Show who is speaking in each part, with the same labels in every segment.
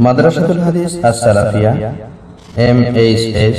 Speaker 1: মাদ্রাসাতুল হাদিস আস-সালাফিয়া M H S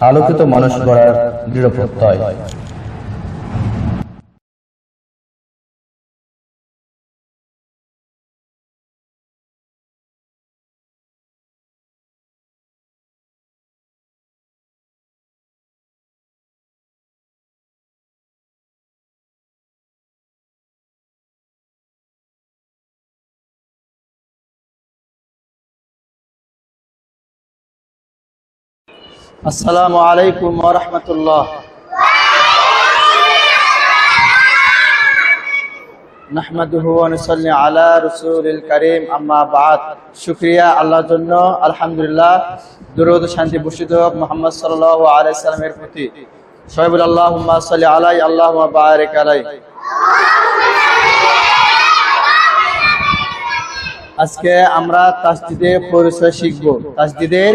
Speaker 1: আলোকিত মানুষ গড়ার দৃঢ় প্রত্যয়
Speaker 2: আসসালামু আলাইকুম ওরহমতুল্লাহ نحمده ونصلي على رسول الكريم اما بعد শুকরিয়া আল্লাহর জন্য আলহামদুলিল্লাহ দরুদ ও শান্তি বর্ষিত হোক মুহাম্মদ সাল্লাল্লাহু আলাইহি সাল্লামের প্রতি সবাই বলে আল্লাহুম্মা সাল্লি আলাই আল্লাহুম্মা বারিক আলাই আজকে আমরা তাসদিদের পরিচয় শিখব তাসদিদের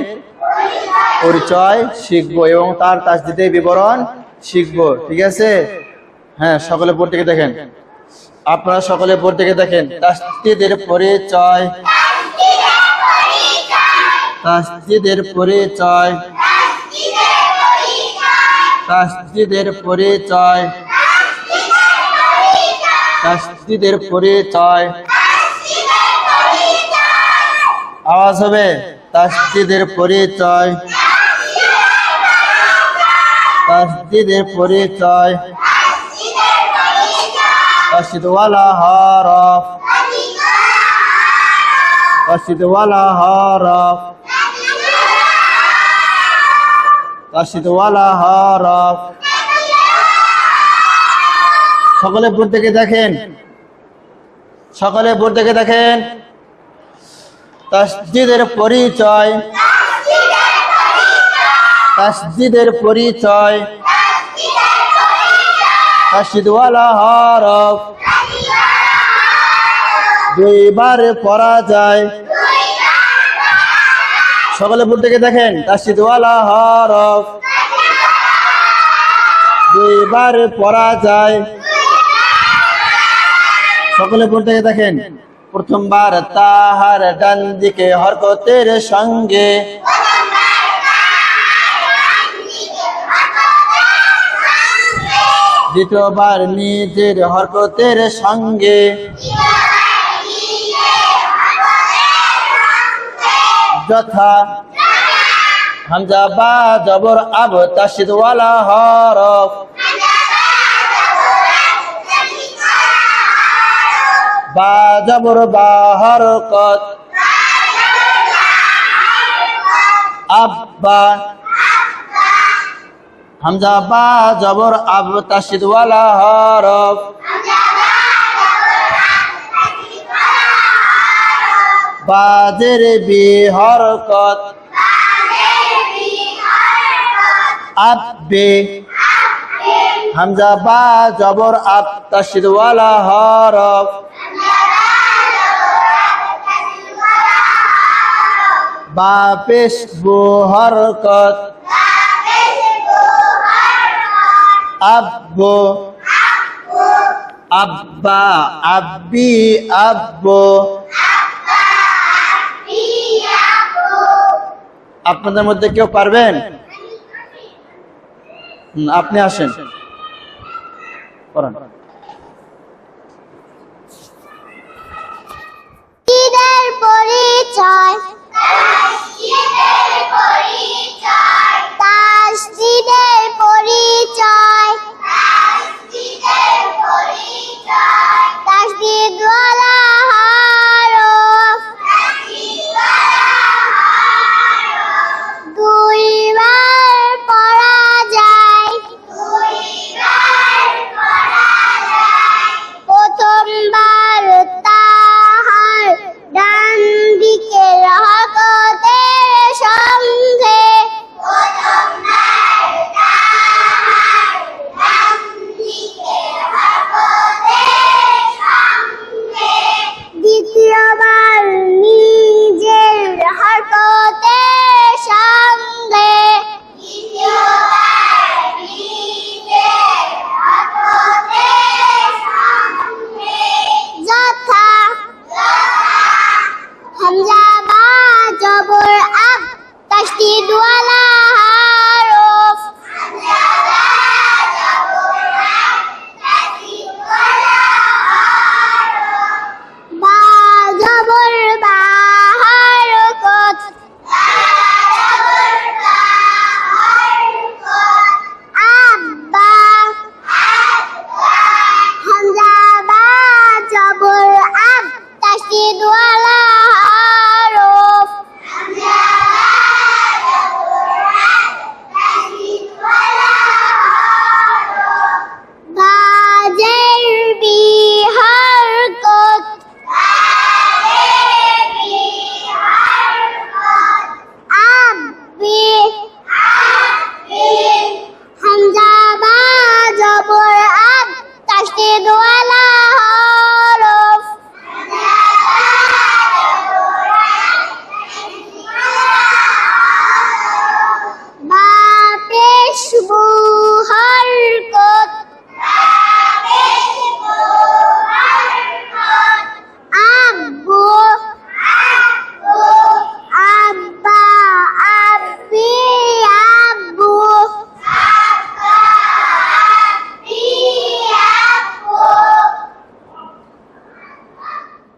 Speaker 2: পরিচয় শিখব এবং তার তাসদিদের বিবরণ শিখব, ঠিক আছে? হ্যাঁ সকলে বোর্ড থেকে দেখেন। আপনারা সকলে বোর্ড থেকে দেখেন। তাসদিদের পরিচয়। তাসদিদের পরিচয়। তাসদিদের পরিচয়। তাসদিদের পরিচয়। আওয়াজ হবে। তাসদিদের পরিচয়। তাসদিদের পরিচয়। তাসদিদওয়ালা হরফ। তাসদিদওয়ালা হরফ। তাসদিদওয়ালা হরফ। সকলে বোর্ড থেকে দেখেন। সকলে বোর্ড থেকে দেখেন। তাসদিদের পরিচয়। তাসদিদের পরিচয়। তাসদিদওয়ালা হরফ। দুইবার পড়া যায়। সকলে বোর্ড থেকে দেখেন তাসদিদওয়ালা হরফ। দুইবার পড়া যায়। সকলে বোর্ড থেকে দেখেন, প্রথমবার তাহার ডান দিকে হরকতের সঙ্গে। দ্বিতীয়বার নিজের হরকতের সঙ্গে। যথা হামজা বা জবর আব তাসিদ ওয়ালা বা জবর বা হরকত। আব্বা হামজা বা জবর আব তাসিদ ওয়ালা হরফ। বাজের বি হরকত। আব্বে হামজা বা জবর আব তাসিদ ওয়ালা হরফ। বা পেশ বু হরকত। আব্বু। আব্বা আব্বি আব্বু। আপনাদের মধ্যে কেউ পারবেন? আপনি আসেন। করেন
Speaker 3: পরিচয়।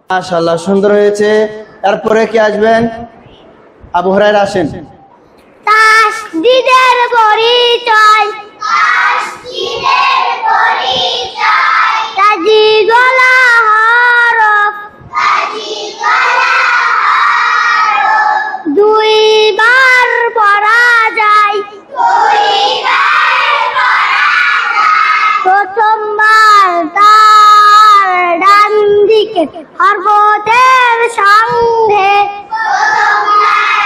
Speaker 2: মাশাআল্লাহ, সুন্দর হয়েছে। তারপরে কি আসবেন? আবু হুরায়রা আসেন।
Speaker 3: তাসদিদের পরিচয়। পরিচয়। গলা হরফ। গলা হরফ। দুইবার পড়া যায় দুইবার পড়া যায় প্রথমবার তার ডান দিকে হরফতের সঙ্গে প্রথমবার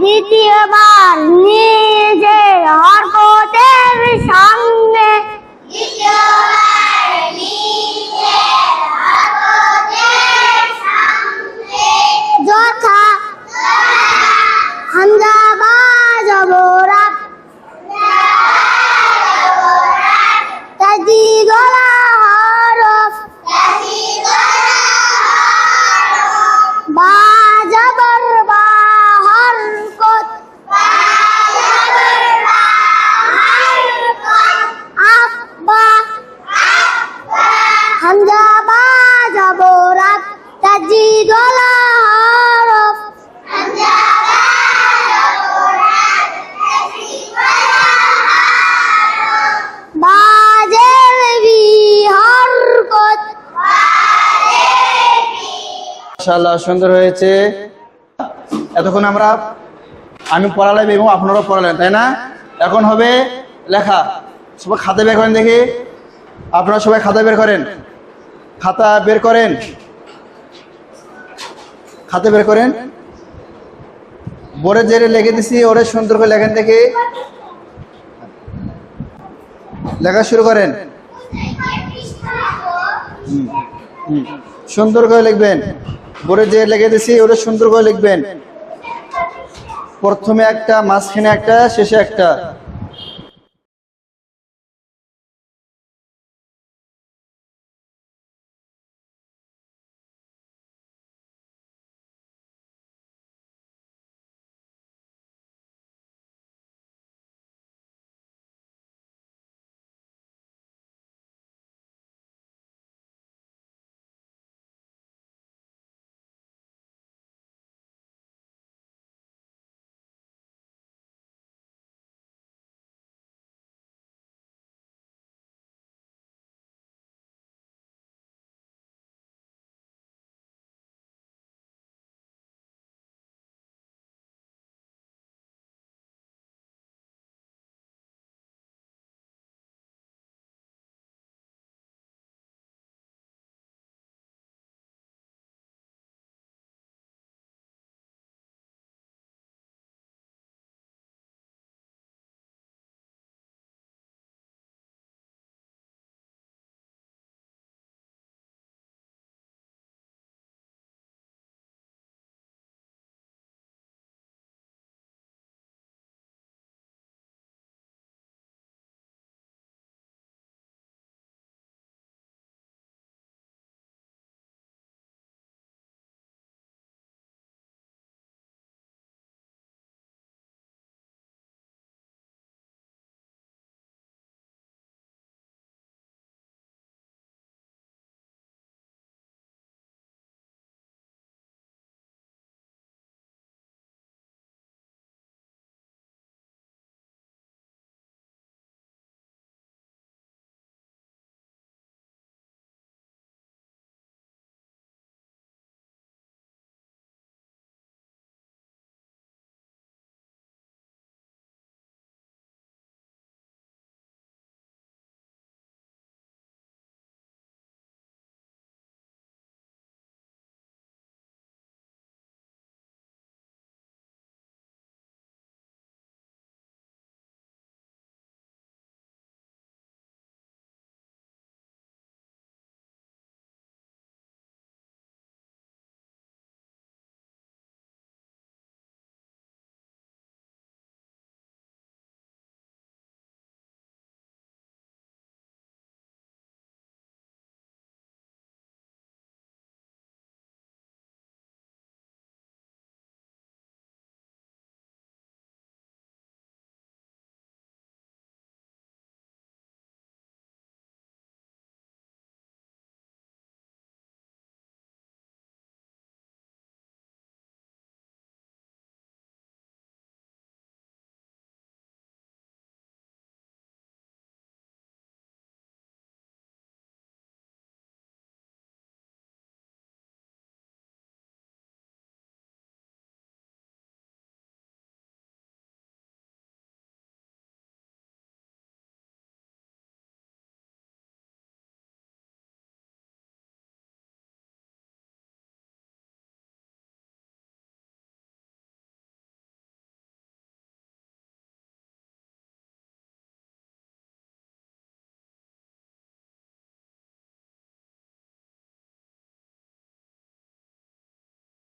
Speaker 3: দ্বিতীয়বার নিজের হরকতের সঙ্গে যথা হামজা বা জবরাত তাজি গলা হরফ বা জবর বা হরকত আব্বা হামজা বা জবরাত তাজি গলা হরফ বাজের বি হরকত
Speaker 2: মাশাআল্লাহ, সুন্দর হয়েছে। এতক্ষণ আমরা আমি পড়ালাম এবং আপনারাও পড়ালেন, তাই না? এখন হবে লেখা। সবাই খাতা বের করেন দেখি। আপনারা সবাই খাতা বের করেন। খাতা বের করেন। খাতা বের করেন। বোর্ডে জেরে লিখে দিছি ওরে সুন্দর করে লেখেন দেখি। লেখা শুরু করেন। সুন্দর করে লিখবেন। বোর্ডে যে লিখে দিছি ওটা সুন্দর করে লিখবেন। প্রথমে একটা মাঝখানে একটা শেষে একটা।